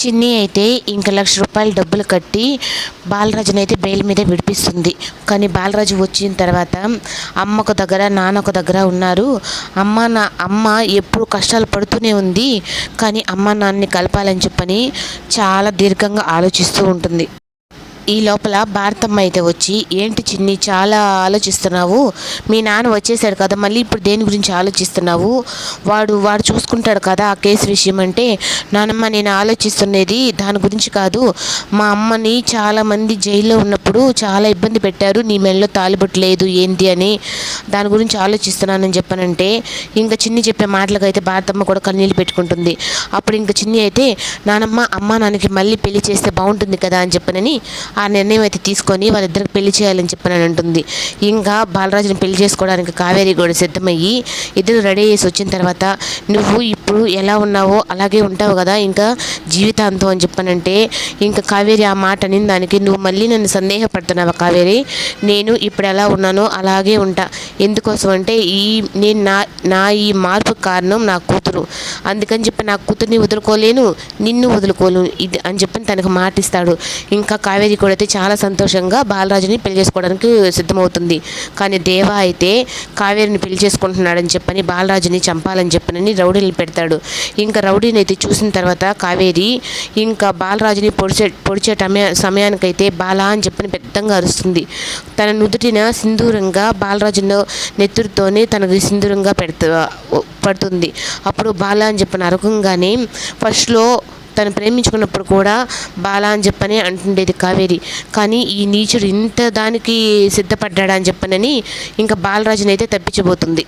చిన్ని అయితే ఇంక లక్ష రూపాయలు డబ్బులు కట్టి బాలరాజుని అయితే బెయిల్ మీద విడిపిస్తుంది. కానీ బాలరాజు వచ్చిన తర్వాత అమ్మ ఒక దగ్గర నాన్న ఒక దగ్గర ఉన్నారు. అమ్మ నా అమ్మ ఎప్పుడు కష్టాలు పడుతూనే ఉంది. కానీ అమ్మ నాన్నని కలపాలని చెప్పని చాలా దీర్ఘంగా ఆలోచిస్తూ ఉంటుంది. ఈ లోపల భారతమ్మ అయితే వచ్చి ఏంటి చిన్ని చాలా ఆలోచిస్తున్నావు? మీ నాన్న వచ్చేసాడు కదా మళ్ళీ ఇప్పుడు దేని గురించి ఆలోచిస్తున్నావు? వాడు వాడు చూసుకుంటాడు కదా ఆ కేసు విషయం అంటే నానమ్మ నేను ఆలోచిస్తున్నది దాని గురించి కాదు. మా అమ్మని చాలామంది జైల్లో ఉన్నప్పుడు చాలా ఇబ్బంది పెట్టారు నీ మెడలో తాలిబొట్టు లేదు ఏంటి అని దాని గురించి ఆలోచిస్తున్నానని చెప్పానంటే ఇంకా చిన్ని చెప్పే మాటలకు అయితే భారతమ్మ కూడా కన్నీళ్ళు పెట్టుకుంటుంది. అప్పుడు ఇంకా చిన్ని అయితే నానమ్మ అమ్మ నాన్నకి మళ్ళీ పెళ్ళి చేస్తే బాగుంటుంది కదా అని చెప్పనని ఆ నిర్ణయం అయితే తీసుకొని వాళ్ళిద్దరికి పెళ్ళి చేయాలని చెప్పని అంటుంది. ఇంకా బాలరాజుని పెళ్ళి చేసుకోవడానికి కావేరి కూడా సిద్ధమయ్యి ఇద్దరు రెడీ చేసి వచ్చిన తర్వాత నువ్వు ఇప్పుడు ఎలా ఉన్నావో అలాగే ఉంటావు కదా ఇంకా జీవితాంతం అని చెప్పనంటే ఇంకా కావేరి ఆ మాట అనిన దానికి నువ్వు మళ్ళీ నన్ను సందేహపడుతున్నావా కావేరి? నేను ఇప్పుడు ఎలా ఉన్నానో అలాగే ఉంటా. ఎందుకోసం అంటే ఈ నేను నా నా ఈ మార్పు కారణం నా కూతురు. అందుకని చెప్పి నా కూతుర్ని వదులుకోలేను నిన్ను వదులుకోలేను ఇది అని చెప్పి తనకు మాటిస్తాడు. ఇంకా కావేరి అయితే చాలా సంతోషంగా బాలరాజుని పెళ్ళి చేసుకోవడానికి సిద్ధమవుతుంది. కానీ దేవ అయితే కావేరిని పెళ్ళి చేసుకుంటున్నాడని చెప్పని బాలరాజుని చంపాలని చెప్పనని రౌడీని పెడతాడు. ఇంకా రౌడీని అయితే చూసిన తర్వాత కావేరి ఇంకా బాలరాజుని పొడిచే పొడిచే సమయానికైతే బాల అని చెప్పని పెద్దంగా అరుస్తుంది. తన నుదుటిన సింధూరంగా బాలరాజును నెత్తురుతోనే తనకి సింధూరంగా పెడతా పడుతుంది. అప్పుడు బాల అని చెప్పిన అరకంగానే ఫస్ట్లో తను ప్రేమించుకున్నప్పుడు కూడా బాల అని చెప్పని అంటుండేది కావేరి. కానీ ఈ నీచుడు ఇంత దానికి సిద్ధపడ్డాడా అని చెప్పనని ఇంకా బాలరాజునైతే తప్పించబోతుంది.